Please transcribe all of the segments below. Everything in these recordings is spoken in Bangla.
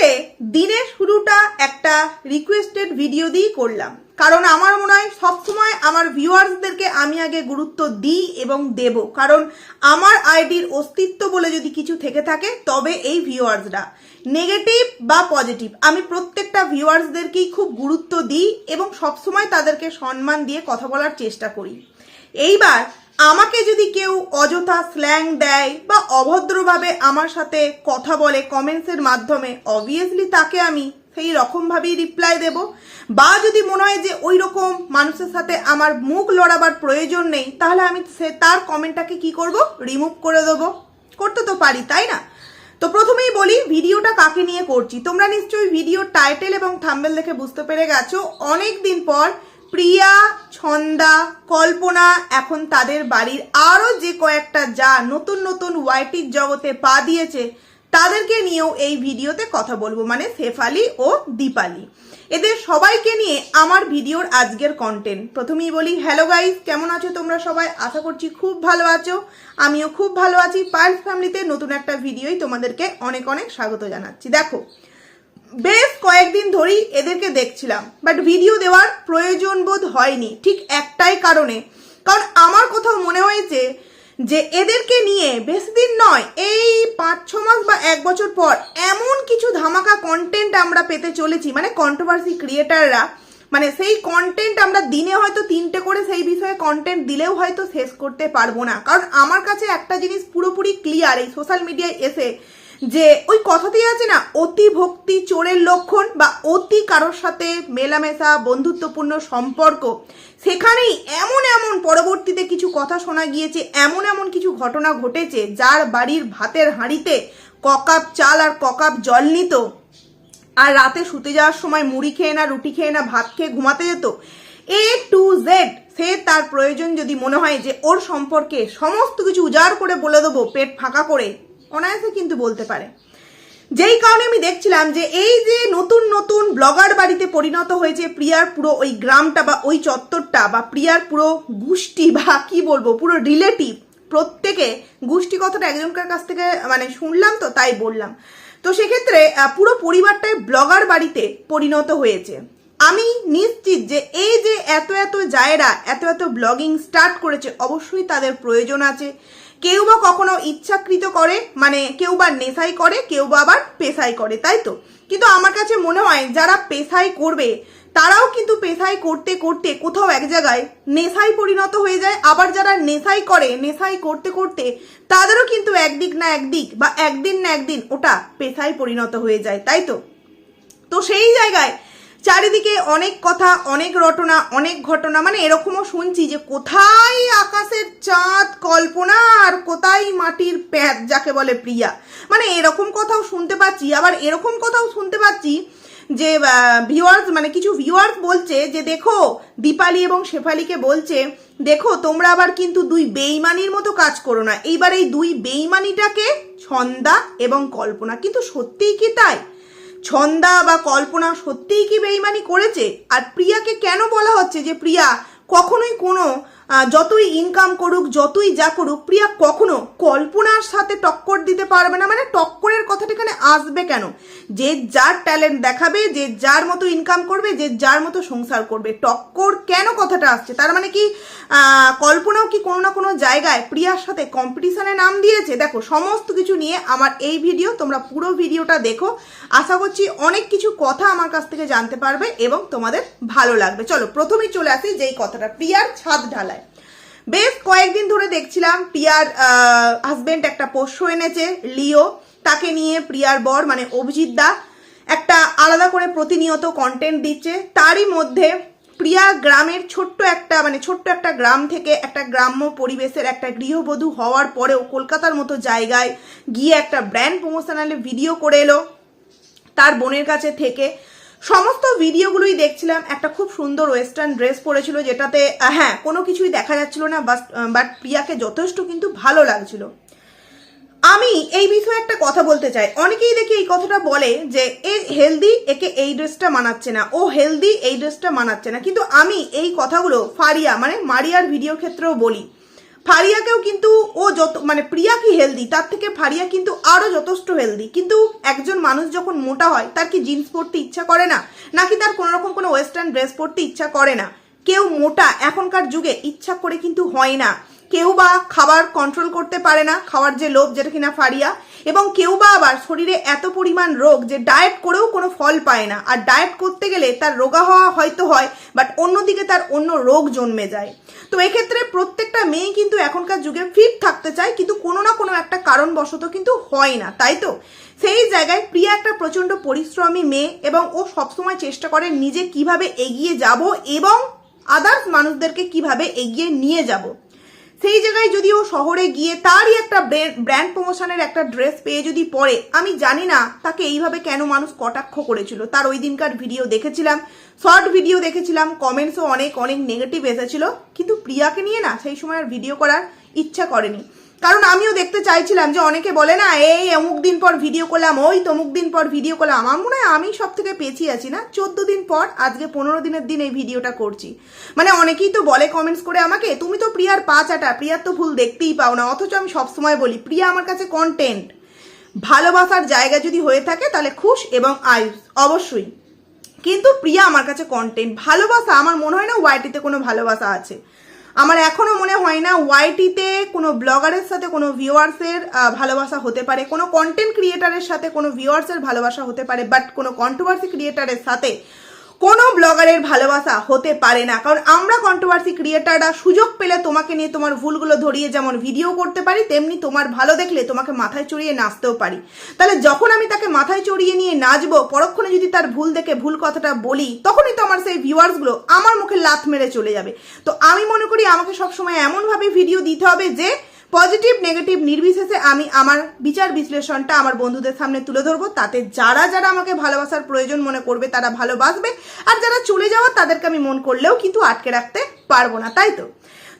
আজকে দিনের শুরুটা একটা রিকোয়েস্টেড ভিডিও দিয়েই করলাম। কারণ আমার মনে হয় সবসময় আমার ভিউয়ার্সদেরকে আমি আগে গুরুত্ব দিই এবং দেব। কারণ আমার আইডির অস্তিত্ব বলে যদি কিছু থেকে থাকে, তবে এই ভিউয়ার্সরা নেগেটিভ বা পজিটিভ আমি প্রত্যেকটা ভিউয়ার্সদেরকেই খুব গুরুত্ব দিই এবং সবসময় তাদেরকে সম্মান দিয়ে কথা বলার চেষ্টা করি। এইবার আমাকে যদি কেউ অযথা স্ল্যাং দেয় বা অভদ্রভাবে আমার সাথে কথা বলে কমেন্টসের মাধ্যমে অবভিয়াসলি তাকে আমি সেই রকমভাবেই রিপ্লাই দেব। বা যদি মনে হয় যে ওই রকম মানুষের সাথে আমার মুখ লড়াবার প্রয়োজন নেই, তাহলে আমি সে তার কমেন্টটাকে কি করব? রিমুভ করে দেবো। করতে তো পারি, তাই না? তো প্রথমেই বলি ভিডিওটা কাকে নিয়ে করছি? তোমরা নিশ্চয়ই ভিডিও টাইটেল এবং থাম্বেল দেখে বুঝতে পেরে গেছো। অনেক দিন পর প্রিয়া, ছন্দা, কল্পনা, এখন তাদের বাড়ির আরও যে কয়েকটা যা নতুন নতুন ওয়াইটির জগতে পা দিয়েছে, তাদেরকে নিয়েও এই ভিডিওতে কথা বলব মানে শেফালি ও দীপালি। এদের সবাইকে নিয়ে আমার ভিডিওর আজকের কন্টেন্ট প্রথমেই বলি হ্যালো গাইস কেমন আছো তোমরা সবাই? আশা করছি খুব ভালো আছো। আমিও খুব ভালো আছি। পার্স ফ্যামিলিতে নতুন একটা ভিডিওই তোমাদেরকে অনেক অনেক স্বাগত জানাচ্ছি। দেখো বেশ কয়েকদিন ধরেই এদেরকে দেখছিলাম বাট ভিডিও দেওয়ার প্রয়োজন বোধ হয়নি, ঠিক একটাই কারণে। কারণ আমার কোথাও মনে হয়েছে যে এদেরকে নিয়ে বেশি দিন নয়, এই পাঁচ ছ মাস বা এক বছর পর এমন কিছু ধামাকা কন্টেন্ট আমরা পেতে চলেছি মানে কন্ট্রোভার্সি ক্রিয়েটাররা মানে সেই কন্টেন্ট আমরা দিনে হয়তো তিনটে করে সেই বিষয়ে কন্টেন্ট দিলেও হয়তো শেষ করতে পারব না। কারণ আমার কাছে একটা জিনিস পুরোপুরি ক্লিয়ার এই সোশ্যাল মিডিয়ায় এসে যে ওই কথাতেই আছে না, অতি চোরের লক্ষণ বা অতি কারোর সাথে মেলামেশা, বন্ধুত্বপূর্ণ সম্পর্ক, সেখানেই এমন এমন পরবর্তীতে কিছু কথা শোনা গিয়েছে, এমন এমন কিছু ঘটনা ঘটেছে যার বাড়ির ভাতের হাঁড়িতে ককাপ চাল আর ককাপ জল নিত। আর রাতে শুতে যাওয়ার সময় মুড়ি খেয়ে না, রুটি খেয়ে না, ভাত খেয়ে ঘুমাতে যেত। এ টু জেড সে তার প্রয়োজন যদি মনে হয় যে ওর সম্পর্কে সমস্ত কিছু উজাড় করে বলে দেবো, পেট ফাঁকা করে, অনায়াসে কিন্তু বলতে পারে। যেই কারণে আমি দেখছিলাম যে এই যে নতুন নতুন ব্লগার বাড়িতে পরিণত হয়েছে প্রিয়ার পুরো ওই গ্রামটা বা ওই চত্বরটা বা প্রিয়ার পুরো গোষ্ঠী বা কি বলব, পুরো রিলেটিভ প্রত্যেকে গোষ্ঠী কথাটা একজনকার কাছ থেকে মানে শুনলাম তো তাই বললাম। তো সেক্ষেত্রে পুরো পরিবারটাই ব্লগার বাড়িতে পরিণত হয়েছে। আমি নিশ্চিত যে এই যে এত এত জায়রা, এত এত ব্লগিং স্টার্ট করেছে, অবশ্যই তাদের প্রয়োজন আছে। কেউ বা কখনো ইচ্ছাকৃত করে মানে কেউ বা নেশাই করে, কেউ বা আবার পেশাই করে, তাই তো? কিন্তু আমার কাছে মনে হয়, যারা পেশাই করবে, তারাও কিন্তু পেশাই করতে করতে কোথাও এক জায়গায় নেশায় পরিণত হয়ে যায়। আবার যারা নেশাই করে, নেশাই করতে করতে, তাদেরও কিন্তু একদিক না একদিক বা একদিন না একদিন ওটা পেশায় পরিণত হয়ে যায়, তাই তো? তো সেই জায়গায় চারিদিকে অনেক কথা, অনেক রটনা, অনেক ঘটনা মানে এরকমও শুনছি যে কোথায় আকাশের চাঁদ কল্পনা আর কোথায় মাটির প্যাদ যাকে বলে প্রিয়া। মানে এরকম কথাও শুনতে পাচ্ছি। আবার এরকম কথাও শুনতে পাচ্ছি যে ভিউয়ার্স মানে কিছু ভিউয়ার্স বলছে যে, দেখো, দীপালি এবং শেফালিকে বলছে, দেখো, তোমরা আবার কিন্তু দুই বেইমানির মতো কাজ করো না। এইবার এই দুই বেইমানিটাকে ছন্দা এবং কল্পনা। কিন্তু সত্যিই কি তাই? ছন্দা বা কল্পনা সত্যিই কি বেইমানি করেছে? আর প্রিয়াকে কেন বলা হচ্ছে যে প্রিয়া কখনোই কোনো যতই ইনকাম করুক, যতই যা করুক, প্রিয়া কখনো কল্পনার সাথে টক্কর দিতে পারবে না। মানে টক্করের কথাটা এখানে আসবে কেন? যে যার ট্যালেন্ট দেখাবে, যে যার মতো ইনকাম করবে, যে যার মতো সংসার করবে। টক্কর কেন কথাটা আসছে? তার মানে কি কল্পনাও কি কোনো না কোনো জায়গায় প্রিয়ার সাথে কম্পিটিশনে নাম দিয়েছে? দেখো, সমস্ত কিছু নিয়ে আমার এই ভিডিও তোমরা পুরো ভিডিওটা দেখো। আশা করছি অনেক কিছু কথা আমার কাছ থেকে জানতে পারবে এবং তোমাদের ভালো লাগবে। চলো, প্রথমেই চলে আসি যেই কথাটা প্রিয়ার ছাদ ঢালায়। বেশ কয়েকদিন ধরে দেখছিলাম প্রিয়ার হাজবেন্ড একটা পোষ্য এনেছে, লিও। তাকে নিয়ে প্রিয়ার বর মানে অভিজিৎ দা, একটা আলাদা করে প্রতিনিয়ত কন্টেন্ট দিচ্ছে। তারই মধ্যে প্রিয়া গ্রামের ছোট্ট একটা মানে ছোট্ট একটা গ্রাম থেকে একটা গ্রাম্য পরিবেশের একটা গৃহবধূ হওয়ার পরেও কলকাতার মতো জায়গায় গিয়ে একটা ব্র্যান্ড প্রমোশনালে ভিডিও করে এলো। তার বোনের কাছে থেকে সমস্ত ভিডিওগুলোই দেখছিলাম। একটা খুব সুন্দর ওয়েস্টার্ন ড্রেস পরেছিল যেটাতে হ্যাঁ কোনো কিছুই দেখা যাচ্ছিল না বাট প্রিয়াকে যথেষ্ট কিন্তু ভালো লাগছিল। আমি এই বিষয়ে একটা কথা বলতে চাই। অনেকেই দেখি এই কথাটা বলে যে, এ হেলদি একে এই ড্রেসটা মানাচ্ছে না, ও হেলদি এই ড্রেসটা মানাচ্ছে না। কিন্তু আমি এই কথাগুলো ফারিয়া মানে মারিয়ার ভিডিওর ক্ষেত্রেও বলি। ফারিয়াকেও কিন্তু ও যত মানে প্রিয়া কি হেলদি তার থেকে ফারিয়া কিন্তু আরও যথেষ্ট হেলদি কিন্তু একজন মানুষ যখন মোটা হয়, তার কি জিন্স পরতে ইচ্ছা করে না? নাকি তার কোনো রকম কোনো ওয়েস্টার্ন ড্রেস পরতে ইচ্ছা করে না? কেউ মোটা এখনকার যুগে ইচ্ছা করে কিন্তু হয় না। কেউ বা খাবার কন্ট্রোল করতে পারে না, খাওয়ার যে লোভ যেটা কিনা ফারিয়া এবং কেউ বা আবার শরীরে এত পরিমাণ রোগ যে ডায়েট করেও কোনো ফল পায় না। আর ডায়েট করতে গেলে তার রোগা হওয়া হয়তো হয় বাট অন্যদিকে তার অন্য রোগ জন্মে যায়। তো এক্ষেত্রে প্রত্যেকটা মেয়ে কিন্তু এখনকার যুগে ফিট থাকতে চায়, কিন্তু কোনো না কোনো একটা কারণবশত কিন্তু হয় না, তাই তো? সেই জায়গায় প্রিয়া একটা প্রচণ্ড পরিশ্রমী মেয়ে এবং ও সবসময় চেষ্টা করে নিজে কীভাবে এগিয়ে যাব এবং আদার্স মানুষদেরকে কীভাবে এগিয়ে নিয়ে যাব। সেই জায়গায় যদি ও শহরে গিয়ে তারই একটা ব্র্যান্ড প্রমোশনের একটা ড্রেস পেয়ে যদি পরে আমি জানি না তাকে এইভাবে কেন মানুষ কটাক্ষ করেছিল। তার ওই দিনকার ভিডিও দেখেছিলাম শর্ট ভিডিও দেখেছিলাম কমেন্টসও অনেক অনেক নেগেটিভ এসেছিল। কিন্তু প্রিয়াকে নিয়ে না সেই সময় আর ভিডিও করার ইচ্ছা করেনি। কারণ আমিও দেখতে চাইছিলাম যে অনেকে বলে, না, এই অমুক দিন পর ভিডিও করলাম, ওই তমুক দিন পর ভিডিও করলাম। আমার মনে হয় আমি সব থেকে পেছিয়ে আছি, না? চোদ্দ দিন পর আজকে পনেরো দিনের দিন এই ভিডিওটা করছি। মানে অনেকেই তো বলে কমেন্টস করে আমাকে, তুমি তো প্রিয়ার পা চাটা, প্রিয়ার তো ভুল দেখতেই পাও না, অথচ আমি সবসময় বলি, প্রিয়া আমার কাছে কন্টেন্ট ভালোবাসার জায়গা যদি হয়ে থাকে তাহলে খুশ এবং আয়ুষ অবশ্যই। কিন্তু প্রিয়া আমার কাছে কন্টেন্ট ভালোবাসা, আমার মনে হয় না ওয়াইটিতে কোনো ভালোবাসা আছে। আমার এখনও মনে হয় না ওয়াইটিতে কোনো ব্লগারের সাথে, কোনো ভিউয়ার্সের ভালোবাসা হতে পারে। কোনো কন্টেন্ট ক্রিয়েটারের সাথে কোনো ভিউয়ার্সের ভালোবাসা হতে পারে বাট কোনো কন্ট্রোভার্সি ক্রিয়েটারের সাথে কোনো ব্লগারের ভালোবাসা হতে পারে না। কারণ আমরা কন্ট্রোভার্সি ক্রিয়েটাররা সুযোগ পেলে তোমাকে নিয়ে তোমার ভুলগুলো ধরিয়ে যেমন ভিডিও করতে পারি, তেমনি তোমার ভালো দেখলে তোমাকে মাথায় চড়িয়ে নাচতেও পারি। তাহলে যখন আমি তাকে মাথায় চড়িয়ে নিয়ে নাচবো, পরক্ষণে যদি তার ভুল দেখে ভুল কথাটা বলি, তখনই তো আমার সেই ভিউয়ার্সগুলো আমার মুখে লাথ মেরে চলে যাবে। তো আমি মনে করি আমাকে সবসময় এমনভাবে ভিডিও দিতে হবে যে পজিটিভ, নেগেটিভ, নির্বিশেষে আমি আমার বিচার বিশ্লেষণটা আমার বন্ধুদের সামনে তুলে ধরবো। তাতে যারা যারা আমাকে ভালোবাসার প্রয়োজন মনে করবে, তারা ভালোবাসবে। আর যারা চলে যাওয়ার, তাদেরকে আমি মন করলেও কিন্তু আটকে রাখতে পারব না, তাই তো?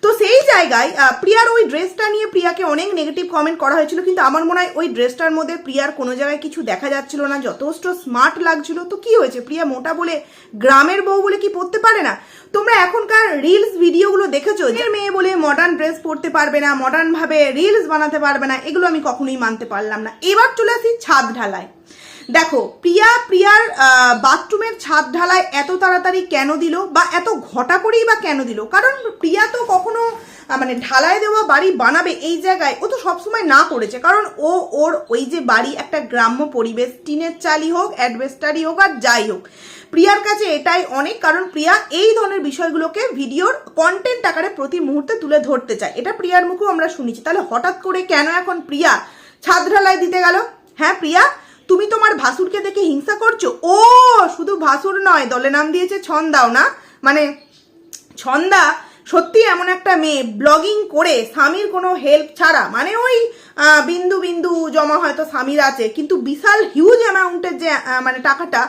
তো সেই জায়গায় প্রিয়ার ওই ড্রেসটা নিয়ে প্রিয়াকে অনেক নেগেটিভ কমেন্ট করা হয়েছিল, কিন্তু আমার মনে হয় ওই ড্রেসটার মধ্যে প্রিয়ার কোনো জায়গায় কিছু দেখা যাচ্ছিল না, যথেষ্ট স্মার্ট লাগছিল। তো কি হয়েছে? প্রিয়া মোটা বলে গ্রামের বউ বলে কি পড়তে পারে না? তোমরা এখনকার রিলস ভিডিওগুলো দেখেছ? যে মেয়ে বলে মডার্ন ড্রেস পরতে পারবে না মডার্ন ভাবে রিলস বানাতে পারবে না, এগুলো আমি কখনোই মানতে পারলাম না। এবার চলে আসি ছাদ ঢালায়। দেখো, প্রিয়া, প্রিয়ার বাথরুমের ছাদ ঢালাই এত তাড়াতাড়ি কেন দিল বা এত ঘটা করেই বা কেন দিল? কারণ প্রিয়া তো কখনো মানে ঢালাই দেওয়া বাড়ি বানাবে এই জায়গায় ও তো সবসময় না করেছে। কারণ ও ওর ওই যে বাড়ি একটা গ্রাম্য পরিবেশ, টিনের চালি হোক অ্যাডভেস্টারি হোক আর যাই হোক। প্রিয়ার কাছে এটাই অনেক, কারণ প্রিয়া এই ধরনের বিষয়গুলোকে ভিডিওর কন্টেন্ট আকারে প্রতি মুহূর্তে তুলে ধরতে চায়। এটা প্রিয়ার মুখেও আমরা শুনেছি। তাহলে হঠাৎ করে কেন এখন প্রিয়া ছাদ ঢালাই দিতে গেল? হ্যাঁ প্রিয়া? তুমি তোমার ভাসুরকে দেখে হিংসা করছ? ও, শুধু ভাসুর নয়, দলে নাম দিয়েছে ছন্দাও না। মানে ছন্দা সত্যি এমন একটা মেয়ে। ব্লগিং করে স্বামীর কোনো হেল্প ছাড়া মানে ওই বিন্দু বিন্দু জমা হয়তো স্বামীর আছে, কিন্তু বিশাল হিউজ অ্যামাউন্টের যে মানে টাকাটা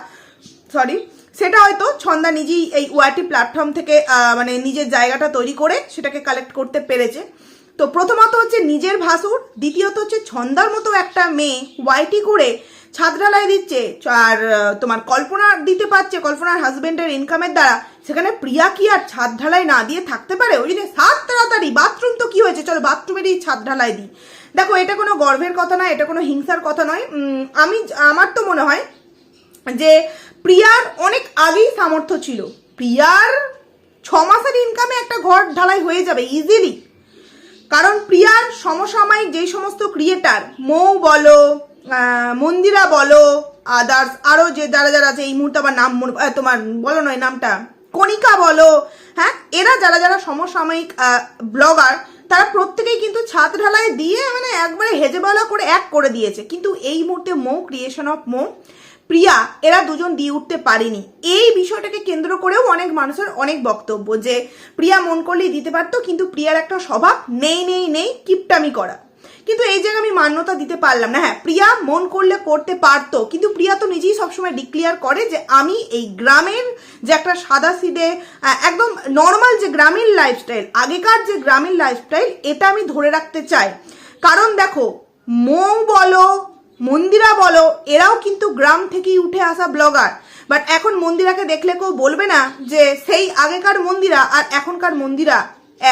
সরি সেটা হয়তো ছন্দা নিজেই এই ওয়াইটি প্ল্যাটফর্ম থেকে মানে নিজের জায়গাটা তৈরি করে সেটাকে কালেক্ট করতে পেরেছে। তো প্রথমত হচ্ছে নিজের ভাসুর, দ্বিতীয়ত হচ্ছে ছন্দার মতো একটা মেয়ে ওয়াইটি করে ছাদরালায় দিচ্ছে, আর তোমার কল্পনা দিতে পারছে, কল্পনার হাজবেন্ডের ইনকামের দ্বারা। সেখানে প্রিয়া কি আর ছাদ ঢালাই না দিয়ে থাকতে পারে? ওই জন্য সাত তাড়াতাড়ি বাথরুম তো কি হয়েছে? চলো বাথরুমেরই ছাদ ঢালাই দিই। দেখো, এটা কোনো গর্বের কথা নয়, এটা কোনো হিংসার কথা নয়। আমি, আমার তো মনে হয় যে প্রিয়ার অনেক আগেই সামর্থ্য ছিল। প্রিয়ার ছ মাসের ইনকামে একটা ঘর ঢালাই হয়ে যাবে ইজিলি কারণ প্রিয়ার সমসাময়িক যেই সমস্ত ক্রিয়েটার মৌ বলো মন্দিরা বলো আদার্স আরও যে যারা যারা আছে, এই মুহূর্তে আবার নাম তোমার, বলো নয় নামটা। কণিকা বলো হ্যাঁ এরা যারা যারা সমসাময়িক ব্লগার তারা প্রত্যেকেই কিন্তু ছাদ ঢালাই দিয়ে মানে একবারে হেজেবালা করে এক করে দিয়েছে। কিন্তু এই মুহূর্তে মো ক্রিয়েশন অফ মৌ, প্রিয়া, এরা দুজন দিয়ে উঠতে পারেনি। এই বিষয়টাকে কেন্দ্র করেও অনেক মানুষের অনেক বক্তব্য যে, প্রিয়া মন করলেই দিতে পারতো, কিন্তু প্রিয়ার একটা স্বভাব নেই নেই নেই, কিপটামি করা। কিন্তু এই জায়গায় আমি মান্যতা দিতে পারলাম না। হ্যাঁ প্রিয়া মন করলে করতে পারতো, কিন্তু প্রিয়া তো নিজেই সবসময় ডিক্লিয়ার করে যে আমি এই গ্রামের যে একটা সাদা সিদে একদম নর্মাল যে গ্রামীণ লাইফস্টাইল আগেকার যে গ্রামীণ লাইফস্টাইল এটা আমি ধরে রাখতে চাই। কারণ দেখো, মৌ বলো, মন্দিরা বলো, এরাও কিন্তু গ্রাম থেকেই উঠে আসা ব্লগার বাট এখন মন্দিরাকে দেখলে কেউ বলবে না যে সেই আগেকার মন্দিরা আর এখনকার মন্দিরা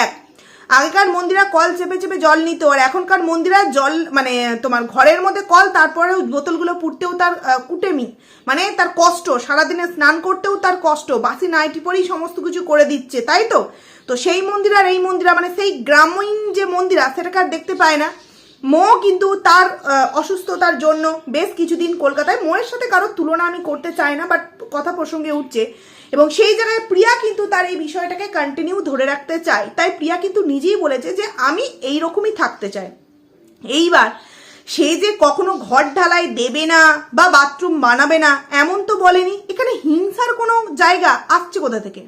এক। আগেকার মন্দিরা কল চেপে চেপে জল নিত, আর এখনকার মন্দিরা জল মানে তোমার ঘরের মধ্যে কল তারপরে বোতলগুলো পুড়তেও তার কুটেমি। মানে তার কষ্ট, সারাদিনে স্নান করতেও তার কষ্ট, বাসি নাইটি পরেই সমস্ত কিছু করে দিচ্ছে, তাই তো? তো সেই মন্দির আর এই মন্দিরা মানে সেই গ্রামীণ যে মন্দিরা, সেটাকে আর দেখতে পায় না। মো কিন্তু তার অসুস্থতার জন্য বেশ কিছুদিন কলকাতায়, মোয়ের সাথে কারোর তুলনা আমি করতে চাই না, বাট কথা প্রসঙ্গে উঠছে। এবং সেই জায়গায় প্রিয়া কিন্তু তার এই বিষয়টাকে কন্টিনিউ ধরে রাখতে চায়। তাই প্রিয়া কিন্তু নিজেই বলেছে যে, আমি এই রকমই থাকতে চাই। এইবার সে যে কখনো ঘর ঢালাই দেবে না বা বাথরুম বানাবে না, এমন তো বলেনি। এখানে হিংসার কোনো জায়গা আসছে কোথা থেকে?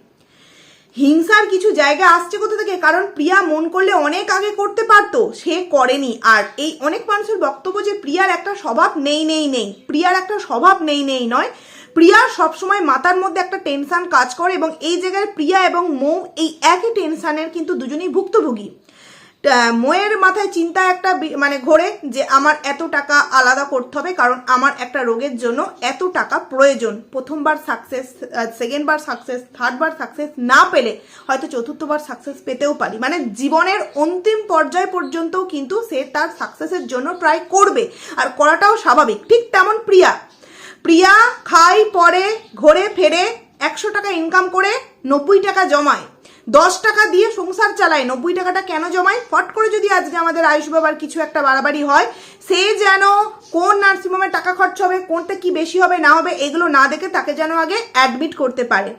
হিংসার কিছু জায়গা আসছে কোথা থেকে? কারণ প্রিয়া মন করলে অনেক আগে করতে পারতো, সে করেনি। আর এই অনেক মানুষের বক্তব্য যে, প্রিয়ার একটা স্বভাব নেই নেই নেই। প্রিয়ার একটা স্বভাব নেই নেই নয়। প্রিয়ার সবসময় মাথার মধ্যে একটা টেনশান কাজ করে এবং এই জায়গায় প্রিয়া এবং মৌ এই একই টেনশানের কিন্তু দুজনেই ভুক্তভোগী। মোয়ের মাথায় চিন্তা একটা মানে ঘোরে যে আমার এত টাকা আলাদা করতে হবে কারণ আমার একটা রোগের জন্য এত টাকা প্রয়োজন। প্রথমবার সাকসেস সেকেন্ডবার সাকসেস থার্ডবার সাকসেস না পেলে হয়তো চতুর্থবার সাকসেস পেতেও পারি। মানে জীবনের অন্তিম পর্যায় পর্যন্তও কিন্তু সে তার সাকসেসের জন্য ট্রাই করবে। আর করাটাও স্বাভাবিক। ঠিক তেমন প্রিয়া প্রিয়া খাই পরে ঘরে ফেরে একশো টাকা ইনকাম করে নব্বই টাকা জমায়। দশ টাকা দিয়ে সংসার চালায়, নব্বই টাকাটা কেন জমায়? ফট করে যদি আজকে আমাদের আয়ুষ বাবার কিছু একটা বাড়াবাড়ি হয়, সে যেন কোন নার্সিংহোমে টাকা খরচ হবে, কোনটা কি বেশি হবে, না হবে, এগুলো না দেখে তাকে যেন আগে অ্যাডমিট করতে পারে।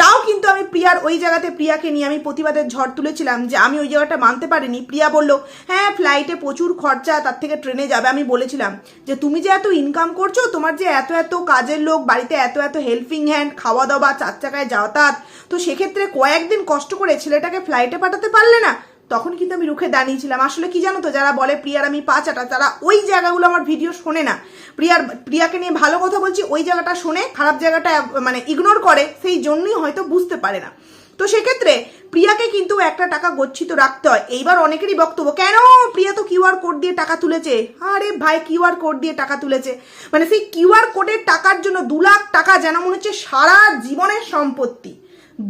তাও কিন্তু আমি প্রিয়ার ওই জায়গাতে প্রিয়াকে নিয়ে আমি প্রতিবাদের ঝড় তুলেছিলাম যে আমি ওই জায়গাটা মানতে পারিনি। প্রিয়া বলল হ্যাঁ ফ্লাইটে প্রচুর খরচা, তার থেকে ট্রেনে যাবে। আমি বলেছিলাম যে, তুমি যে এত ইনকাম করছ, তোমার যে এত এত কাজের লোক, বাড়িতে এত এত হেল্পিং হ্যান্ড খাওয়া দাওয়া চার চাকায় যাতায়াত, তো সেক্ষেত্রে কয়েকদিন কষ্ট করে ছেলেটাকে ফ্লাইটে পাঠাতে পারলে না? তখন কিন্তু আমি রুখে দাঁড়িয়েছিলাম আসলে কি জানো তো, যারা বলে প্রিয়ার আমি পাচাটা, তারা ওই জায়গাগুলো আমার ভিডিও শোনে না। প্রিয়ার, প্রিয়াকে নিয়ে ভালো কথা বলছি, ওই জায়গাটা শোনে, খারাপ জায়গাটা মানে ইগনোর করে, সেই জন্যই হয়তো বুঝতে পারে না। তো সেক্ষেত্রে প্রিয়াকে কিন্তু একটা টাকা গচ্ছিত রাখতে হয়। এইবার অনেকেরই বক্তব্য, কেন? প্রিয়া তো কিউআর কোড দিয়ে টাকা তুলেছে? আরে ভাই কিউআর কোড দিয়ে টাকা তুলেছে। মানে সেই কিউআর কোডের টাকার জন্য দু লাখ টাকা যেন মনে হচ্ছে সারা জীবনের সম্পত্তি।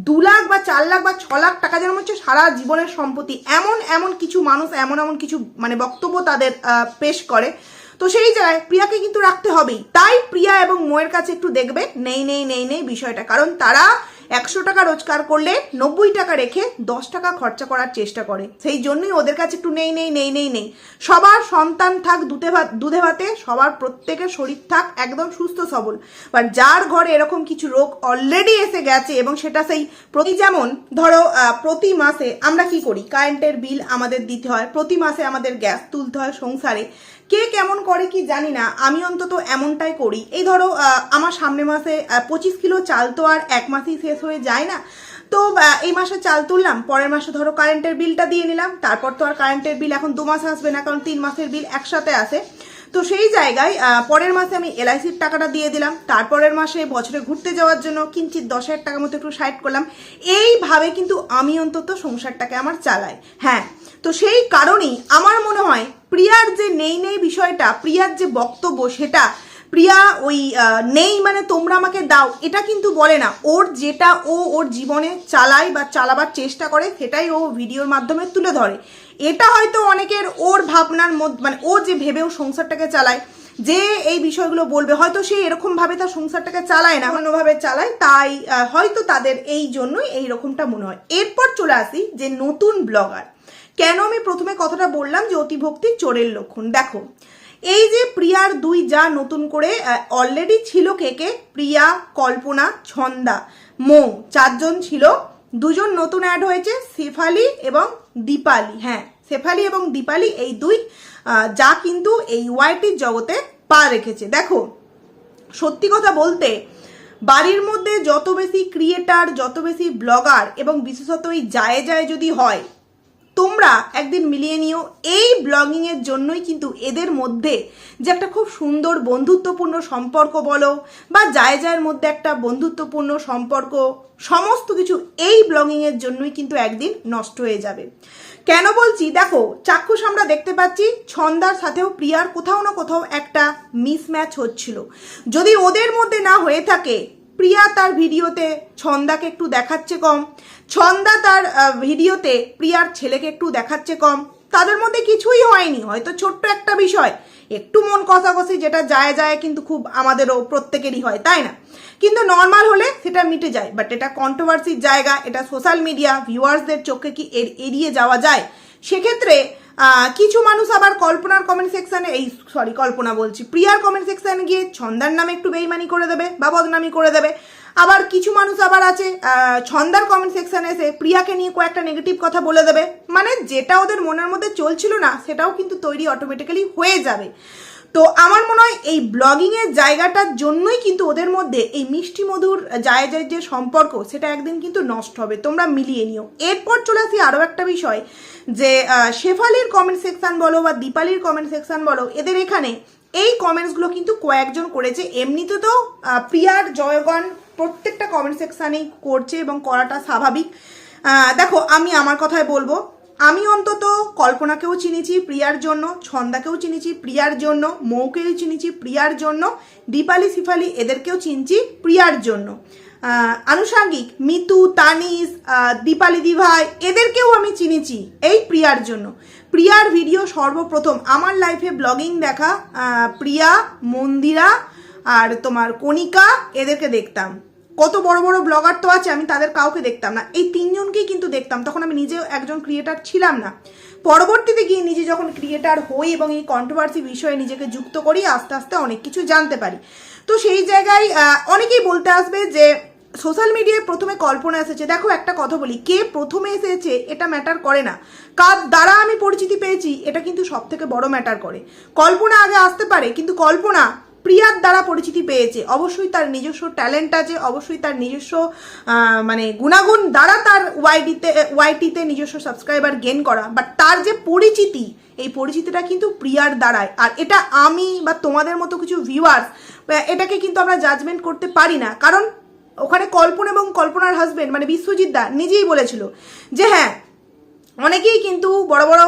দু লাখ বা চার লাখ বা ছ লাখ টাকা যেন হচ্ছে সারা জীবনের সম্পত্তি, এমন এমন কিছু মানুষ, এমন এমন কিছু মানে বক্তব্য তাদের পেশ করে। তো সেই জায়গায় প্রিয়াকে কিন্তু রাখতে হবেই। তাই প্রিয়া এবং মোয়ের কাছে একটু দেখবে, নেই নেই নেই নেই বিষয়টা। কারণ তারা একশো টাকা রোজগার করলে নব্বই টাকা রেখে দশ টাকা খরচা করার চেষ্টা করে। সেই জন্যই ওদের কাছে একটু নেই নেই নেই নেই নেই। সবার সন্তান থাক দুধে ভাত, দুধে ভাতে, সবার প্রত্যেকের শরীর থাক একদম সুস্থ সবল। বাট যার ঘরে এরকম কিছু রোগ অলরেডি এসে গেছে এবং সেটা সেই প্রতি যেমন ধরো প্রতি মাসে আমরা কি করি? কারেন্টের বিল আমাদের দিতে হয়, প্রতি মাসে আমাদের গ্যাস তুলতে হয় সংসারে। কে কেমন করে কি জানি না, আমি অন্তত এমনটাই করি। এই ধরো আমার সামনে মাসে পঁচিশ কিলো চাল তো আর এক মাসেই শেষ হয়ে যায় না। তো এই মাসে চাল তুললাম, পরের মাসে ধরো কারেন্টের বিলটা দিয়ে নিলাম, তারপর তো আর কারেন্টের বিল এখন দু মাস আসবে না, কারণ তিন মাসের বিল একসাথে আসে। তো সেই জায়গায় পরের মাসে আমি এলআইসির টাকাটা দিয়ে দিলাম, তারপরের মাসে বছরে ঘুরতে যাওয়ার জন্য কিঞ্চিত দশ হাজার টাকার মতো একটু সাইড করলাম। এইভাবে কিন্তু আমি অন্তত সংসারটাকে আমার চালাই। হ্যাঁ তো সেই কারণেই আমার মনে হয় প্রিয়ার যে নেই নেই বিষয়টা, প্রিয়ার যে বক্তব্য সেটা, প্রিয়া ওই নেই মানে তোমরা আমাকে দাও, এটা কিন্তু বলে না। ওর যেটা ও ওর জীবনে চালায় বা চালাবার চেষ্টা করে, সেটাই ও ভিডিওর মাধ্যমে তুলে ধরে। এটা হয়তো অনেকের ওর ভাবনার মধ্যে মানে ও যে ভেবেও সংসারটাকে চালায়, যে এই বিষয়গুলো বলবে, হয়তো সে এরকমভাবে তার সংসারটাকে চালায় না। অন্যভাবে চালায়, তাই হয়তো তাদের এই জন্যই এই রকমটা মনে হয়। এরপর চলে আসি যে নতুন ব্লগার। কেন আমি প্রথমে কথাটা বললাম যে অতিভক্তি চোরের লক্ষণ? দেখো, এই যে প্রিয়ার দুই যা নতুন করে অলরেডি ছিল কে কে? প্রিয়া, কল্পনা, ছন্দা, মৌ, চারজন ছিল। দুজন নতুন অ্যাড হয়েছে, শেফালি এবং দীপালি। হ্যাঁ শেফালি এবং দীপালি এই দুই যা কিন্তু এই ওয়াইটির জগতে পা রেখেছে। দেখো, সত্যি কথা বলতে, বাড়ির মধ্যে যত বেশি ক্রিয়েটার যত বেশি ব্লগার এবং বিশেষত এই যায় যায় যদি হয় তোমরা একদিন মিলিয়ে নিও। এই ব্লগিং এর জন্যই কিন্তু এদের মধ্যে যে একটা খুব সুন্দর বন্ধুত্বপূর্ণ সম্পর্ক বলো বা যায় যায়ের মধ্যে একটা বন্ধুত্বপূর্ণ সম্পর্ক, সমস্ত কিছু এই ব্লগিং এর জন্যই কিন্তু একদিন নষ্ট হয়ে যাবে। কেন বলছি? দেখো, চাক্ষুষ আমরা দেখতে পাচ্ছি, ছন্দার সাথেও প্রিয়ার কোথাও না কোথাও একটা মিসম্যাচ হচ্ছিল। যদি ওদের মধ্যে না হয়ে থাকে প্রিয়া তার ভিডিওতে ছন্দাকে একটু দেখাচ্ছে কম। ছন্দা তার ভিডিওতে প্রিয়ার ছেলেকে একটু দেখাচ্ছে কম। তাদের মধ্যে কিছুই হয়নি, হয়তো ছোট্ট একটা বিষয়। একটু মন কষাকষি যেটা যায় যায় কিন্তু খুব আমাদেরও, প্রত্যেকেরই হয়, তাই না? কিন্তু নর্মাল হলে সেটা মিটে যায় বাট এটা কন্ট্রোভার্সির জায়গা, এটা সোশ্যাল মিডিয়া ভিউয়ার্সদের চোখে কি এড়িয়ে যাওয়া যায়? সেক্ষেত্রে কিছু মানুষ আবার কল্পনার কমেন্ট সেকশানে এই সরি কল্পনা বলছি। প্রিয়ার কমেন্ট সেকশানে গিয়ে ছন্দার নামে একটু বেইমানি করে দেবে বা বদনামি করে দেবে। আবার কিছু মানুষ আবার আছে ছন্দার কমেন্ট সেকশানে এসে প্রিয়াকে নিয়ে কয়েকটা নেগেটিভ কথা বলে দেবে। মানে যেটা ওদের মনের মধ্যে চলছিল না, সেটাও কিন্তু তৈরি অটোমেটিক্যালি হয়ে যাবে। তো আমার মনে হয় এই ব্লগিংয়ের জায়গাটার জন্যই কিন্তু ওদের মধ্যে এই মিষ্টি মধুর জায়গার যে সম্পর্ক, সেটা একদিন কিন্তু নষ্ট হবে। তোমরা মিলিয়ে নিও। এরপর চলে আসি আরও একটা বিষয়, যে শেফালির কমেন্ট সেকশন বলো বা দীপালির কমেন্ট সেকশন বলো, এদের এখানে এই কমেন্টসগুলো কিন্তু কয়েকজন করেছে। এমনিতে তো প্রিয়ার জয়গণ প্রত্যেকটা কমেন্ট সেকশানেই করছে এবং করাটা স্বাভাবিক। দেখো, আমি আমার কথায় বলব আমি অন্তত কল্পনাকেও চিনেছি প্রিয়ার জন্য, ছন্দাকেও চিনেছি প্রিয়ার জন্য, মৌকেও চিনেছি প্রিয়ার জন্য, দীপালি সিফালি এদেরকেও চিনছি প্রিয়ার জন্য। আনুষাঙ্গিক, মিতু, তানিস দীপালি দিভাই এদেরকেও আমি চিনেছি এই প্রিয়ার জন্য। প্রিয়ার ভিডিও সর্বপ্রথম আমার লাইফে ব্লগিং দেখা প্রিয়া, মন্দিরা আর তোমার কণিকা এদেরকে দেখতাম। কত বড় বড় ব্লগার তো আছে, আমি তাদের কাউকে দেখতাম না। এই তিনজনকেই কিন্তু দেখতাম, তখন আমি নিজেও একজন ক্রিয়েটার ছিলাম না। পরবর্তীতে গিয়ে নিজে যখন ক্রিয়েটার হই এবং এই কন্ট্রোভার্সি বিষয়ে নিজেকে যুক্ত করি, আস্তে আস্তে অনেক কিছু জানতে পারি। তো সেই জায়গায় অনেকেই বলতে আসবে যে সোশ্যাল মিডিয়ায় প্রথমে কল্পনা এসেছে। দেখো একটা কথা বলি, কে প্রথমে এসেছে এটা ম্যাটার করে না। কার দ্বারা আমি পরিচিতি পেয়েছি, এটা কিন্তু সব থেকে বড় ম্যাটার করে। কল্পনা আগে আসতে পারে, কিন্তু কল্পনা প্রিয়ার দ্বারা পরিচিতি পেয়েছে। অবশ্যই তার নিজস্ব ট্যালেন্ট আছে, অবশ্যই তার নিজস্ব মানে গুণাগুণ দ্বারা তার ওয়াইডিতে ওয়াইটিতে নিজস্ব সাবস্ক্রাইবার গেন করা। বাট তার যে পরিচিতি, এই পরিচিতিটা কিন্তু প্রিয়ার দ্বারায় আর এটা আমি বা তোমাদের মতো কিছু ভিউয়ার্স এটাকে কিন্তু আমরা জাজমেন্ট করতে পারি না। কারণ ওখানে কল্পনা এবং কল্পনার হাজবেন্ড মানে বিশ্বজিৎ দা, নিজেই বলেছিল যে হ্যাঁ অনেকেই কিন্তু বড় বড়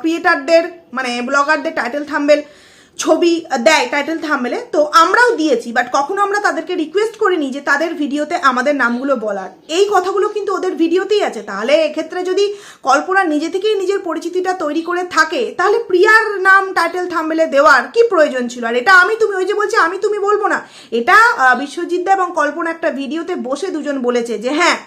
ক্রিয়েটারদের মানে ব্লগারদের টাইটেল থাম্বেল। ছবি দেয় টাইটেল থাম্বেলে তো আমরাও দিয়েছি বাট কখনো আমরা তাদেরকে রিকোয়েস্ট করিনি যে তাদের ভিডিওতে আমাদের নামগুলো বলার। এই কথাগুলো কিন্তু ওদের ভিডিওতেই আছে। তাহলে এক্ষেত্রে যদি কল্পনা নিজে থেকেই নিজের পরিচিতিটা তৈরি করে থাকে, তাহলে প্রিয়ার নাম টাইটেল থাম্বেলে দেওয়ার কি প্রয়োজন ছিল? আর এটা আমি তুমি, ওই যে বলছি, আমি তুমি বলব না। এটা বিশ্বজিৎ দা এবং কল্পনা একটা ভিডিওতে বসে দুজন বলেছে যে হ্যাঁ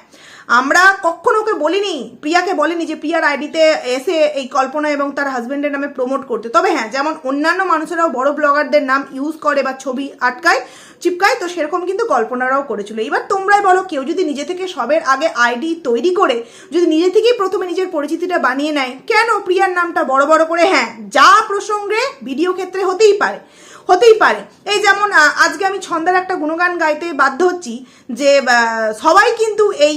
আমরা কখনো ওকে বলিনি, প্রিয়াকে বলিনি যে প্রিয়ার আইডিতে এসে এই কল্পনা এবং তার হাজব্যান্ডের নামে প্রমোট করতে। তবে হ্যাঁ যেমন অন্যান্য মানুষেরাও বড় ব্লগারদের নাম ইউজ করে বা ছবি আটকায়, চিপকায়, তো সেরকম কিন্তু কল্পনারাও করেছিল। এবার তোমরাই বলো, কেউ যদি নিজে থেকে সবের আগে আইডি তৈরি করে, যদি নিজে থেকেই প্রথমে নিজের পরিচিতিটা বানিয়ে নেয়, কেন প্রিয়ার নামটা বড় বড় করে? হ্যাঁ যা প্রসঙ্গে ভিডিও ক্ষেত্রে হতেই পারে। হতেই পারে। এই যেমন আজকে আমি ছন্দার একটা গুণগান গাইতে বাধ্য হচ্ছি যে সবাই কিন্তু এই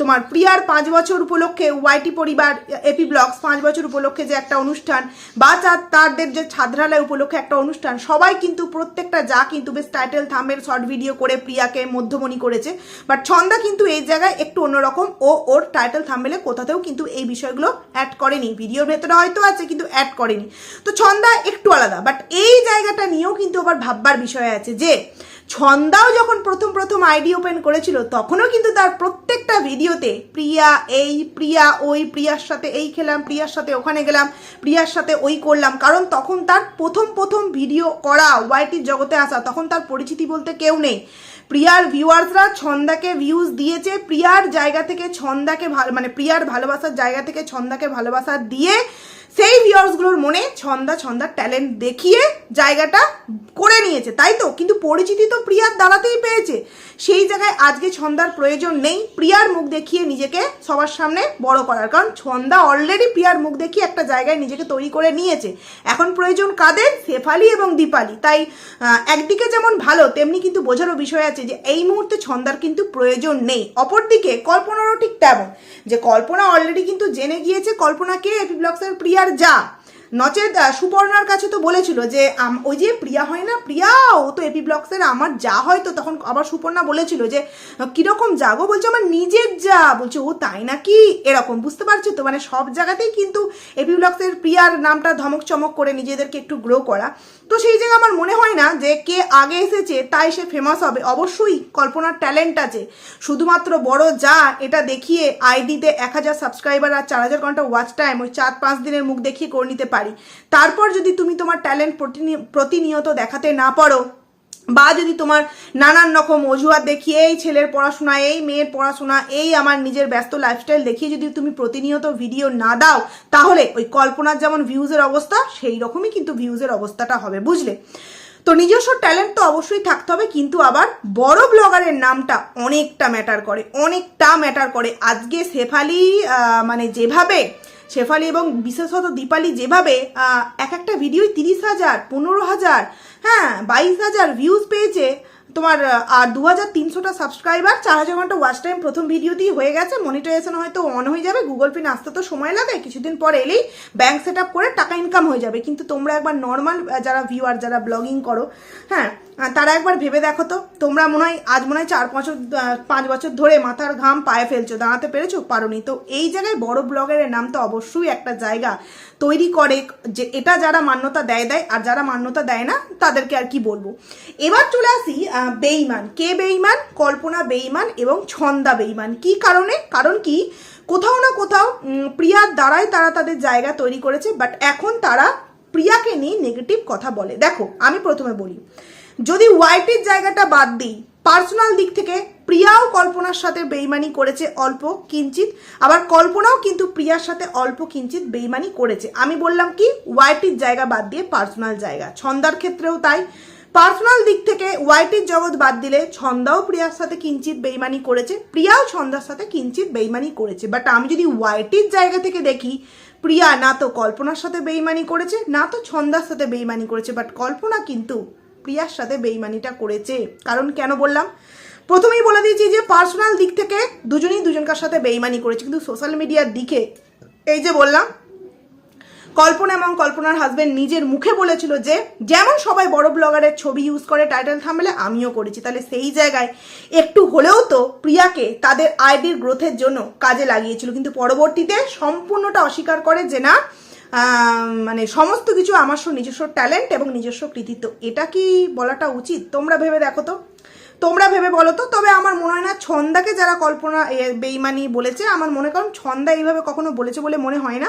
তোমার প্রিয়ার পাঁচ বছর উপলক্ষে ওয়াইটি পরিবার, এপি ব্লগস পাঁচ বছর উপলক্ষে যে একটা অনুষ্ঠান, বা তাদের যে ছাত্রালয় উপলক্ষে একটা অনুষ্ঠান, সবাই কিন্তু প্রত্যেকটা যা কিন্তু বেশ টাইটেল থামের শর্ট ভিডিও করে প্রিয়াকে মধ্যমণি করেছে। বাট ছন্দা কিন্তু এই জায়গায় একটু অন্যরকম ও ওর টাইটেল থামেলে কোথাতেও কিন্তু এই বিষয়গুলো অ্যাড করেনি। ভিডিওর ভেতরে হয়তো আছে, কিন্তু অ্যাড করেনি। তো ছন্দা একটু আলাদা। বাট এই জায়গাটা নিয়েও কিন্তু আবার ভাববার বিষয় আছে যে ছন্দাও যখন প্রথম প্রথম আইডি ওপেন করেছিল, তখনও কিন্তু তার প্রত্যেকটা ভিডিওতে প্রিয়া, এই প্রিয়া, ওই প্রিয়ার সাথে এই খেলাম, প্রিয়ার সাথে ওখানে গেলাম, প্রিয়ার সাথে ওই করলাম। কারণ তখন তার প্রথম প্রথম ভিডিও করা ওয়াইটির জগতে আসা, তখন তার পরিচিতি বলতে কেউ নেই। প্রিয়ার ভিউয়ার্সরা ছন্দাকে ভিউজ দিয়েছে, প্রিয়ার জায়গা থেকে ছন্দাকে ভালো মানে প্রিয়ার ভালোবাসার জায়গা থেকে ছন্দাকে ভালোবাসা দিয়ে সেই ভিউয়ার্সগুলোর মনে ছন্দা ছন্দার ট্যালেন্ট দেখিয়ে জায়গাটা করে নিয়েছে, তাই তো? কিন্তু পরিচিতি তো প্রিয়ার দ্বারাতেই পেয়েছে। সেই জায়গায় আজকে ছন্দার প্রয়োজন নেই, প্রিয়ার মুখ দেখিয়ে নিজেকে সবার সামনে বড় করার। কারণ ছন্দা অলরেডি প্রিয়ার মুখ দেখিয়ে একটা জায়গায় নিজেকে তৈরি করে নিয়েছে। এখন প্রয়োজন কাদের? শেফালি এবং দীপালি। তাই একদিকে যেমন ভালো, তেমনি কিন্তু বোঝারও বিষয় আছে যে এই মুহূর্তে ছন্দার কিন্তু প্রয়োজন নেই। অপরদিকে কল্পনারও ঠিক তেমন। যে কল্পনা অলরেডি কিন্তু জেনে গিয়েছে, কল্পনাকে এপি ব্লগসের প্রিয়ার যা। নচেত সুপর্ণার কাছে তো বলেছিল যে ওই যে প্রিয়া হয় না? প্রিয়া, ও তো এপি ব্লক্সের আমার যা হয় তো তখন আবার সুপর্ণা বলেছিল যে কীরকম কীরকম যা গো? বলছে, আমার নিজের যা। বলছে, ও তাই নাকি? এরকম, বুঝতে পারছ তো? মানে সব জায়গাতেই কিন্তু এপি ব্লক্সের প্রিয়ার নামটা ধমক চমক করে নিজেদেরকে একটু গ্রো করা। তো সেই জায়গায় আমার মনে হয় না যে কে আগে এসেছে, তাই সে ফেমাস হবে। অবশ্যই কল্পনার ট্যালেন্ট আছে। শুধুমাত্র বড় যা, এটা দেখিয়ে আইডিতে এক হাজার সাবস্ক্রাইবার আর চার হাজার ঘণ্টা ওয়াচ টাইম ওই চার পাঁচ দিনের মুখ দেখিয়ে করে নিতে পারি। তারপর যদি তুমি তোমার ট্যালেন্ট প্রতিনিয়ত দেখাতে না পারো বা যদি তোমার নানান রকম অজুহাত দেখিয়ে এই ছেলের পড়াশোনা, এই মেয়ের পড়াশোনা, এই আমার নিজের ব্যস্ত লাইফস্টাইল দেখিয়ে যদি তুমি প্রতিনিয়ত ভিডিও না দাও, তাহলে ওই কল্পনার যেমন ভিউজের অবস্থা, সেই রকমই কিন্তু ভিউজের অবস্থাটা হবে, বুঝলে? তো নিজস্ব ট্যালেন্ট তো অবশ্যই থাকতে হবে, কিন্তু আবার বড় ব্লগারের নামটা অনেকটা ম্যাটার করে, অনেকটা ম্যাটার করে। আজকে শেফালি মানে যেভাবে, শেফালি এবং বিশেষত দীপালি যেভাবে এক একটা ভিডিও তিরিশ হাজার, পনেরো হাজার হ্যাঁ বাইশ হাজার ভিউজ পেয়েছে। তোমার আর দু হাজার তিনশোটা সাবস্ক্রাইবার চার হাজার ঘণ্টা ওয়াচ টাইম প্রথম ভিডিওতেই হয়ে গেছে। মনিটাইজেশন হয়তো অন হয়ে যাবে গুগল পিন আসতে তো সময় লাগে। কিছুদিন পর এলেই ব্যাংক সেট করে টাকা ইনকাম হয়ে যাবে। কিন্তু তোমরা একবার নর্মাল যারা ভিউয়ার যারা ব্লগিং করো হ্যাঁ তারা একবার ভেবে দেখো তো। তোমরা মনে হয়, আজ মনে হয় চার বছর পাঁচ বছর ধরে মাথার ঘাম পায়ে ফেলছো, দাঁড়াতে পেরেছ, পারোনি। তো এই জায়গায় বড় ব্লগারের নাম তো অবশ্যই একটা জায়গা। তৈরি করে যে এটা যারা মান্যতা দেয় দেয়, আর যারা মান্যতা দেয় না, তাদেরকে আর কি বলব? এবার চলে আসি বেইমান কে বেইমান কল্পনা বেইমান এবং ছন্দা বেইমান কি কারণে? কারণ কি, কোথাও না কোথাও প্রিয়ার দ্বারাই তারা তাদের জায়গা তৈরি করেছে বাট এখন তারা প্রিয়াকে নিয়ে নেগেটিভ কথা বলে। দেখো, আমি প্রথমে বলি, যদি ওয়াইটির জায়গাটা বাদ দিই পার্সোনাল দিক থেকে প্রিয়াও কল্পনার সাথে বেইমানি করেছে অল্প কিঞ্চিত। আবার কল্পনাও কিন্তু প্রিয়ার সাথে অল্প কিঞ্চিত বেইমানি করেছে। আমি বললাম কি, ওয়াইটির জায়গা বাদ দিয়ে পার্সোনাল জায়গা। ছন্দার ক্ষেত্রেও তাই। পার্সোনাল দিক থেকে ওয়াইটির জগৎ বাদ দিলে ছন্দাও প্রিয়ার সাথে কিঞ্চিত বেইমানি করেছে, প্রিয়াও ছন্দার সাথে কিঞ্চিত বেইমানি করেছে। বাট আমি যদি ওয়াইটির জায়গা থেকে দেখি, প্রিয়া না তো কল্পনার সাথে বেইমানি করেছে, না তো ছন্দার সাথে বেইমানি করেছে। বাট কল্পনা কিন্তু প্রিয়ার সাথে বেইমানিটা করেছে। কারণ কেন বললাম? প্রথমেই বলে দিয়েছি যে পার্সোনাল দিক থেকে দুজনেই দুজনকার সাথে বেইমানি করেছে, কিন্তু সোশ্যাল মিডিয়ার দিকে এই যে বললাম, কল্পনা এবং কল্পনার হাজবেন্ড নিজের মুখে বলেছিল যে, যেমন সবাই বড় ব্লগারের ছবি ইউজ করে টাইটেল থামলে আমিও করেছি। তাহলে সেই জায়গায় একটু হলেও তো প্রিয়াকে তাদের আইডির গ্রোথের জন্য কাজে লাগিয়েছিল, কিন্তু পরবর্তীতে সম্পূর্ণটা অস্বীকার করে যে, না মানে সমস্ত কিছু আমার সব নিজস্ব ট্যালেন্ট এবং নিজস্ব কৃতিত্ব। এটা কি বলাটা উচিত? তোমরা ভেবে দেখো তো। তোমরা ভেবে বলো তো, তবে আমার মনে হয় না ছন্দাকে যারা কল্পনা বেইমানি বলেছে, আমার মনে কারণ ছন্দা এইভাবে কখনো বলেছে বলে মনে হয় না।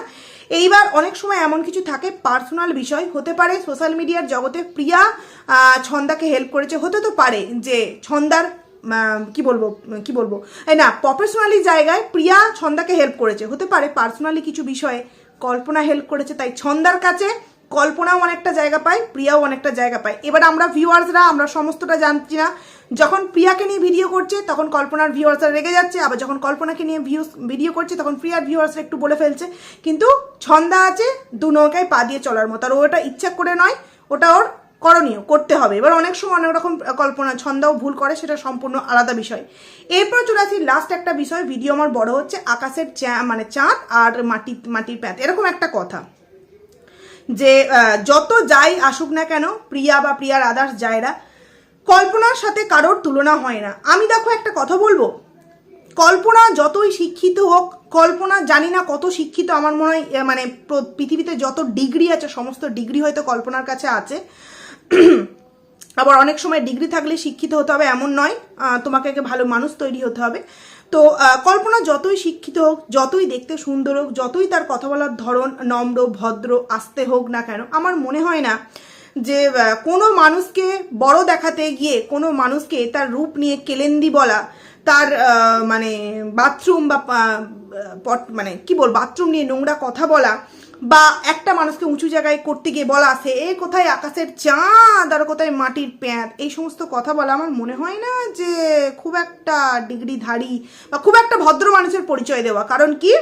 এইবার অনেক সময় এমন কিছু থাকে, পার্সোনাল বিষয় হতে পারে, সোশ্যাল মিডিয়ার জগতে প্রিয়া ছন্দাকে হেল্প করেছে, হতে তো পারে যে ছন্দার কি বলব কি বলব না, প্রফেশনালি জায়গায় প্রিয়া ছন্দাকে হেল্প করেছে, হতে পারে পার্সোনালি কিছু বিষয়ে কল্পনা হেল্প করেছে, তাই ছন্দার কাছে কল্পনাও অনেকটা জায়গা পায়, প্রিয়াও অনেকটা জায়গা পায়। এবার আমরা ভিউয়ার্সরা আমরা সমস্তটা জানছি না যখন প্রিয়াকে নিয়ে ভিডিও করছে, তখন কল্পনার ভিউয়ার্সরা রেগে যাচ্ছে, আবার যখন কল্পনাকে নিয়ে ভিউস ভিডিও করছে, তখন প্রিয়ার ভিউয়ার্সরা একটু বলে ফেলছে। কিন্তু ছন্দা আছে, দু নৌকায় পা দিয়ে চলার মতো। আর ওটা ইচ্ছা করে নয়, ওটা ওর করণীয়, করতে হবে। এবার অনেক সময় অনেক রকম কল্পনা, ছন্দাও ভুল করে, সেটা সম্পূর্ণ আলাদা বিষয়। এরপর চলে আসি লাস্ট একটা বিষয় ভিডিও আমার বড় হচ্ছে, আকাশের চা- মানে চাঁদ আর মাটি, মাটির প্যাঁত এরকম একটা কথা। যে যত যাই আসুক না কেন, প্রিয়া বা প্রিয়ার আদার্স যায়রা কল্পনার সাথে কারোর তুলনা হয় না। আমি দেখো একটা কথা বলব। কল্পনা যতই শিক্ষিত হোক, কল্পনা জানি না কত শিক্ষিত আমার মনে হয় মানে পৃথিবীতে যত ডিগ্রি আছে, সমস্ত ডিগ্রি হয়তো কল্পনার কাছে আছে। আবার অনেক সময় ডিগ্রি থাকলে শিক্ষিত হতে হবে, এমন নয়। তোমাকে একটা ভালো মানুষ তৈরি হতে হবে। তো কল্পনা যতই শিক্ষিত হোক, যতই দেখতে সুন্দর হোক, যতই তার কথা বলার ধরন নম্র, ভদ্র, আস্তে হোক না কেন, আমার মনে হয় না যে কোনো মানুষকে বড় দেখাতে গিয়ে, কোনো মানুষকে তার রূপ নিয়ে কেলেন্দি বলা, তার মানে বাথরুম বা পট মানে কি বল বাথরুম নিয়ে নোংরা কথা বলা বা একটা মানুষকে উঁচু জায়গায় করতে গিয়ে বলা, সে এ কোথায় আকাশের চাঁদ আর কোথায় মাটির প্যাঁত, এই সমস্ত কথা বলা আমার মনে হয় না যে খুব একটা ডিগ্রিধারী বা খুব একটা ভদ্র মানুষের পরিচয় দেওয়া। কারণ কি?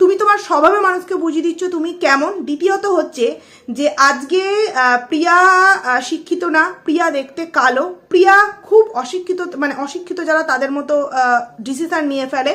তুমি তোমার স্বভাবে মানুষকে বুঝিয়ে দিচ্ছ, তুমি কেমন? দ্বিতীয়ত হচ্ছে যে আজকে প্রিয়া শিক্ষিত না, প্রিয়া দেখতে কালো প্রিয়া খুব অশিক্ষিত মানে অশিক্ষিত যারা তাদের মতো ডিসিশন নিয়ে ফেলে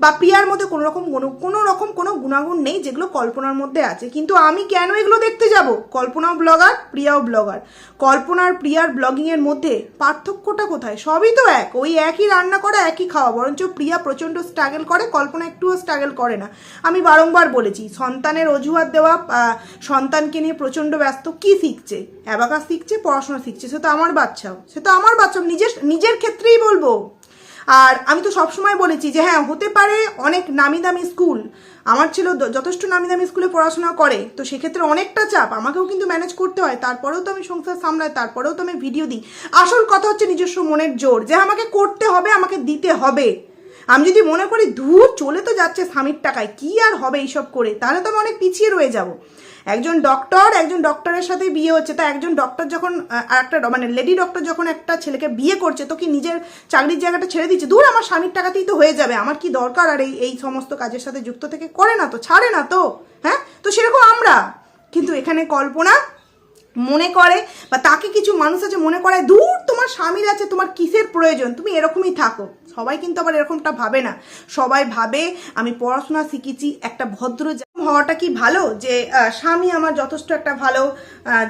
বা প্রিয়ার মধ্যে কোনো রকম কোনো কোনো রকম কোনো গুণাগুণ নেই যেগুলো কল্পনার মধ্যে আছে। কিন্তু আমি কেন এগুলো দেখতে যাব? কল্পনাও ব্লগার, প্রিয়াও ব্লগার। কল্পনার প্রিয়ার ব্লগিংয়ের মধ্যে পার্থক্যটা কোথায়? সবই তো এক। ওই একই রান্না করা, একই খাওয়া। বরঞ্চ প্রিয়া প্রচণ্ড স্ট্রাগল করে, কল্পনা একটুও স্ট্রাগল করে না। আমি বারংবার বলেছি, সন্তানের অজুহাত দেওয়া সন্তানকে নিয়ে প্রচণ্ড ব্যস্ত, কি শিখছে? অ্যাবাকাস শিখছে, পড়াশোনা শিখছে, সে তো আমার বাচ্চাও, সে তো আমার বাচ্চা নিজের নিজের ক্ষেত্রেই বলব। আর আমি তো সবসময় বলেছি যে হ্যাঁ হতে পারে অনেক নামি দামি স্কুল, আমার ছিল যথেষ্ট নামি দামি স্কুলে পড়াশোনা করে, তো সেক্ষেত্রে অনেকটা চাপ, আমাকেও কিন্তু ম্যানেজ করতে হয়, তারপরেও তো আমি সংসার সামলাই, তারপরেও তো আমি ভিডিও দিই। আসল কথা হচ্ছে নিজস্ব মনের জোর, যে আমাকে করতে হবে, আমাকে দিতে হবে। আমি যদি মনে করি দূর চলে তো যাচ্ছে স্বামীর টাকায়, কি আর হবে এইসব করে? তাহলে তো আমি অনেক পিছিয়ে রয়ে যাব। একজন ডক্টর একজন ডক্টরের সাথে বিয়ে হচ্ছে। তা একজন ডক্টর যখন একটা মানে লেডি ডক্টর যখন একটা ছেলেকে বিয়ে করছে, তো কি নিজের চাকরির জায়গাটা ছেড়ে দিচ্ছে? দূর, আমার স্বামীর টাকাতেই তো হয়ে যাবে। আমার কি দরকার? আর এই এই সমস্ত কাজের সাথে যুক্ত থেকে করে না তো? ছাড়ে না তো? হ্যাঁ? তো সেরকম আমরা। কিন্তু এখানে কল্পনা মনে করে, বা তাকে কিছু মানুষ আছে মনে করে দূর, তোমার স্বামীর আছে, তোমার কিসের প্রয়োজন? তুমি এরকমই থাকো। সবাই কিন্তু আবার এরকমটা ভাবে না। সবাই ভাবে, আমি পড়াশোনা শিখেছি, একটা ভদ্র হওয়াটা কি ভালো? যে স্বামী আমার যথেষ্ট একটা ভালো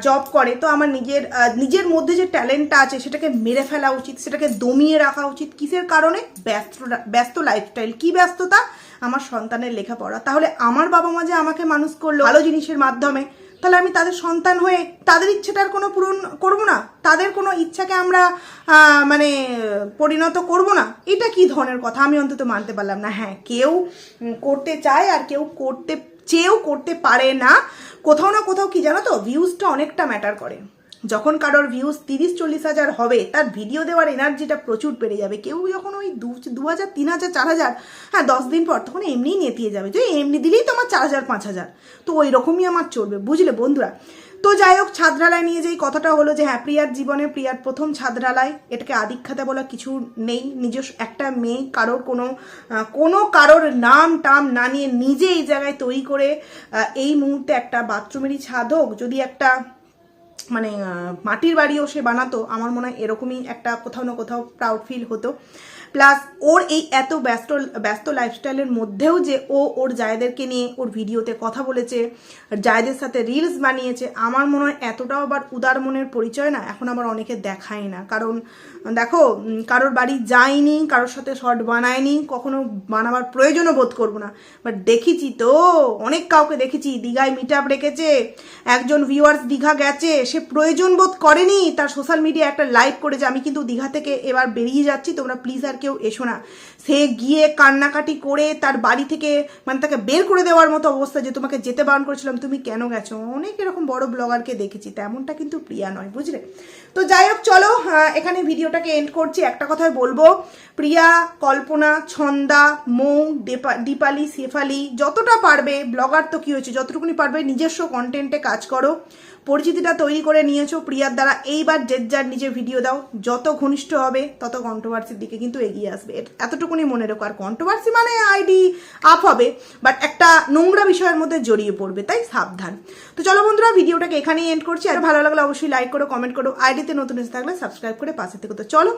জব করে, তো আমার নিজের নিজের মধ্যে যে ট্যালেন্টটা আছে, সেটাকে মেরে ফেলা উচিত, সেটাকে দমিয়ে রাখা উচিত। কিসের কারণে? ব্যস্ত ব্যস্ত লাইফস্টাইল কি ব্যস্ততা? আমার সন্তানের লেখাপড়া। তাহলে আমার বাবা মা যে আমাকে মানুষ করল ভালো জিনিসের মাধ্যমে, তাহলে আমি তাদের সন্তান হয়ে তাদের ইচ্ছেটার কোনো পূরণ করব না? তাদের কোনো ইচ্ছাকে আমরা মানে পরিণত করব না? এটা কি ধরনের কথা? আমি অন্তত মানতে পারলাম না। হ্যাঁ কেউ করতে চায় আর কেউ করতে চেয়েও করতে পারে না। কোথাও না কোথাও কি জানো তো ভিউজটা অনেকটা ম্যাটার করে। যখন কারোর ভিউজ তিরিশ, চল্লিশ হাজার হবে, তার ভিডিও দেওয়ার এনার্জিটা প্রচুর বেড়ে যাবে। কেউ যখন ওই দু দু হাজার, তিন হাজার, চার হাজার হ্যাঁ দশ দিন পর তখন এমনিই নেতিয়ে যাবে যে, এমনি দিলেই তো আমার চার হাজার, পাঁচ হাজার। তো ওই রকমই আমার চলবে। বুঝলে বন্ধুরা? তো যাই হোক, ছাদরালায় নিয়ে যেই কথাটা হলো যে হ্যাঁ প্রিয়ার জীবনে, প্রিয়ার প্রথম ছাদরালায়, এটাকে আদিক্ষাতে বলা কিছু নেই। নিজস্ব একটা মেয়ে, কারোর কোনো কোনো কারোর নাম টাম না নিয়ে নিজে এই জায়গায় তৈরি করে এই মুহূর্তে একটা বাথরুমেরই ছাদ হোক, যদি একটা মানে মাটির বাড়িও সে বানাতো, আমার মনে হয় এরকমই একটা কোথাও না কোথাও প্রাউড ফিল হতো। প্লাস ওর এই এত ব্যস্ত ব্যস্ত লাইফস্টাইলের মধ্যেও যে ও ওর জায়দেরকে নিয়ে ওর ভিডিওতে কথা বলেছে, জায়দের সাথে রিলস বানিয়েছে, আমার মনে হয় এতটাও আবার উদার মনের পরিচয় না, এখন আবার অনেকে দেখায় না। কারণ দেখো কারোর বাড়ি যায়নি কারোর সাথে শর্ট বানায়নি, কখনো বানাবার প্রয়োজনও বোধ করব না। বাট দেখেছি তো, অনেক কাউকে দেখেছি, দীঘায় মিট আপ রেখেছে, একজন ভিউয়ার্স দীঘা গেছে, সে প্রয়োজন বোধ করেনি, তার সোশ্যাল মিডিয়া একটা লাইভ করেছে, আমি কিন্তু দীঘা থেকে এবার বেরিয়ে যাচ্ছি, তোমরা প্লিজ আর কেউ এসো না। সে গিয়ে কান্নাকাটি করে তার বাড়ি থেকে মানে তাকে বের করে দেওয়ার মতো অবস্থা যে তোমাকে যেতে বারণ করেছিলাম, তুমি কেন গেছো? অনেক এরকম বড় ব্লগারকে দেখেছি, তেমনটা কিন্তু প্রিয়া নয়, বুঝলে? তো যাই হোক, চলো এখানে ভিডিওটাকে এন্ড করছি, একটা কথায় বলব। প্রিয়া, কল্পনা, ছন্দা, মৌ দীপালি, শেফালি, যতটা পারবে, ব্লগার তো কি হয়েছে, যতটুকুনি পারবে, নিজস্ব কন্টেন্টে কাজ করো। পরিচিতিটা তৈরি করে নিয়েছো প্রিয়ার দ্বারা। এইবার যে যার নিজে ভিডিও দাও। যত ঘনিষ্ঠ হবে, তত কন্ট্রোভার্সির দিকে কিন্তু এগিয়ে আসবে। এতটুকুনি মনে রেখো। আর কন্ট্রোভার্সি মানে আইডি আপ হবে বাট একটা নোংরা বিষয়ের মধ্যে জড়িয়ে পড়বে, তাই সাবধান। তো চলো বন্ধুরা ভিডিওটাকে এখানেই এন্ড করছি। আর ভালো লাগলে অবশ্যই লাইক করো কমেন্ট করো আইডিতে নতুন এসে থাকলে সাবস্ক্রাইব করে পাশে থেকে। তো চলো